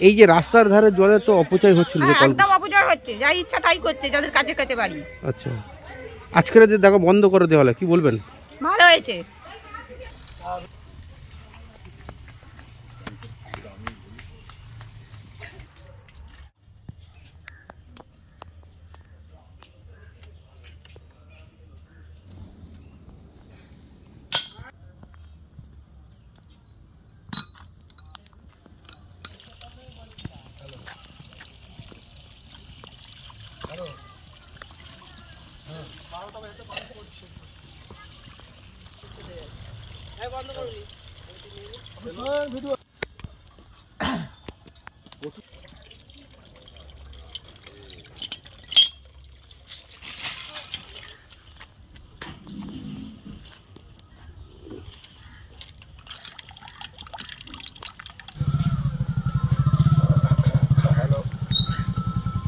এই যে রাস্তার ধারে জলে তো অপচয় হচ্ছিল যে হ্যাঁ, একদম অপচয় হচ্ছে। যাই ইচ্ছা তাই করছে যাদের কাছে কাছে বাড়ি। আচ্ছা। আজকের যে দেখো বন্ধ করে দেওয়া হলো কি বলবেন? ভালো হয়েছে।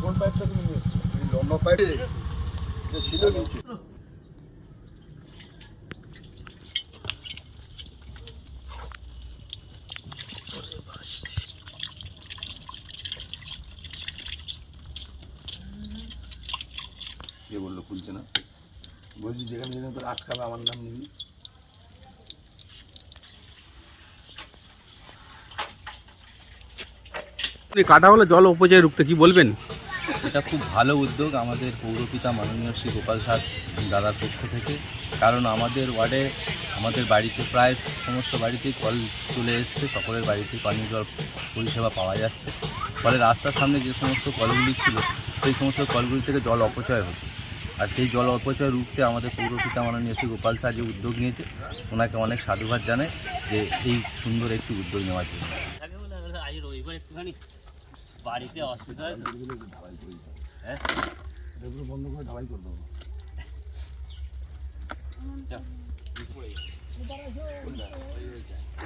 কোন পাইপটা তুমি নিয়ে এসছো। ছিল নিচে। কে বলল খুলছে না? বলছি যেখানে যেখানে তোর আটকাবে আমার নাম নিবি। কাটা হলে জল অপচয় রুখতে কি বলবেন? এটা খুব ভালো উদ্যোগ আমাদের পৌরপিতা মাননীয় শ্রী গোপাল সাদ দাদার পক্ষ থেকে। কারণ আমাদের ওয়ার্ডে আমাদের বাড়িতে প্রায় সমস্ত বাড়িতেই কল চলে এসছে, সকলের বাড়িতেই পানীয় জল পরিষেবা পাওয়া যাচ্ছে। ফলে রাস্তার সামনে যে সমস্ত কলগুলি ছিল, সেই সমস্ত কলগুলি থেকে জল অপচয় হতো। আর সেই জল অপচয় রুখতে আমাদের পৌরপিতা মাননীয় শ্রী গোপাল সাহা যে উদ্যোগ নিয়েছে, ওনাকে অনেক সাধুবাদ জানায় যে এই সুন্দর একটি উদ্যোগ নেওয়ার জন্য। বাড়িতে অসুবিধা হয়। হ্যাঁ বন্ধ করে ঢালাই করে দেবো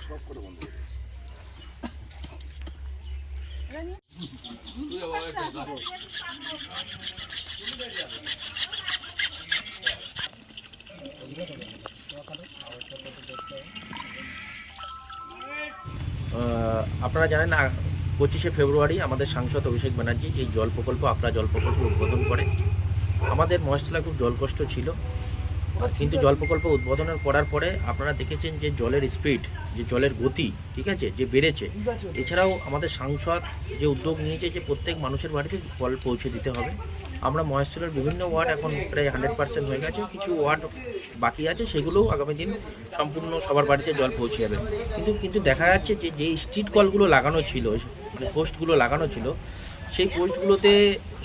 সব করে বন্ধ আপনারা জানেন পঁচিশে ফেব্রুয়ারি আমাদের সাংসদ অভিষেক ব্যানার্জি এই জল প্রকল্প আকরা জল প্রকল্প উদ্বোধন করে। আমাদের মহেশতলা খুব জলকষ্ট ছিল, কিন্তু জল প্রকল্প উদ্বোধনের করার পরে আপনারা দেখেছেন যে জলের স্পিড যে জলের গতি, ঠিক আছে, যে বেড়েছে। এছাড়াও আমাদের সাংসদ যে উদ্যোগ নিয়েছে যে প্রত্যেক মানুষের বাড়িতে জল পৌঁছে দিতে হবে। আমরা মহেশতলার বিভিন্ন ওয়ার্ড এখন প্রায় হান্ড্রেড পার্সেন্ট হয়ে গেছে। কিছু ওয়ার্ড বাকি আছে, সেগুলোও আগামী দিন সম্পূর্ণ সবার বাড়িতে জল পৌঁছে যাবে। কিন্তু কিন্তু দেখা যাচ্ছে যে যে স্ট্রিট কলগুলো লাগানো ছিল পোস্টগুলো লাগানো ছিল, সেই পোস্টগুলোতে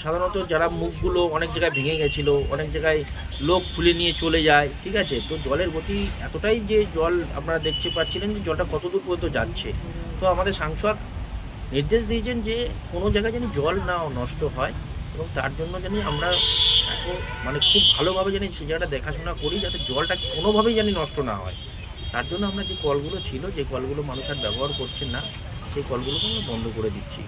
সাধারণত যারা মুখগুলো অনেক জায়গায় ভেঙে গেছিল, অনেক জায়গায় লোক খুলে নিয়ে চলে যায়, ঠিক আছে? তো জলের গতি এতটাই যে জল আপনারা দেখতে পাচ্ছিলেন যে জলটা কত দূর পর্যন্ত যাচ্ছে। তো আমাদের সাংসদ নির্দেশ দিয়েছেন যে কোনো জায়গায় যেন জল না নষ্ট হয় এবং তার জন্য জানি আমরা মানে খুব ভালোভাবে জানি সে জায়গাটা দেখাশোনা করি যাতে জলটা কোনোভাবেই জানি নষ্ট না হয়। তার জন্য আমরা যে কলগুলো ছিল, যে কলগুলো মানুষ আর ব্যবহার করছেন না সেই কলগুলোকে আমরা বন্ধ করে দিচ্ছি।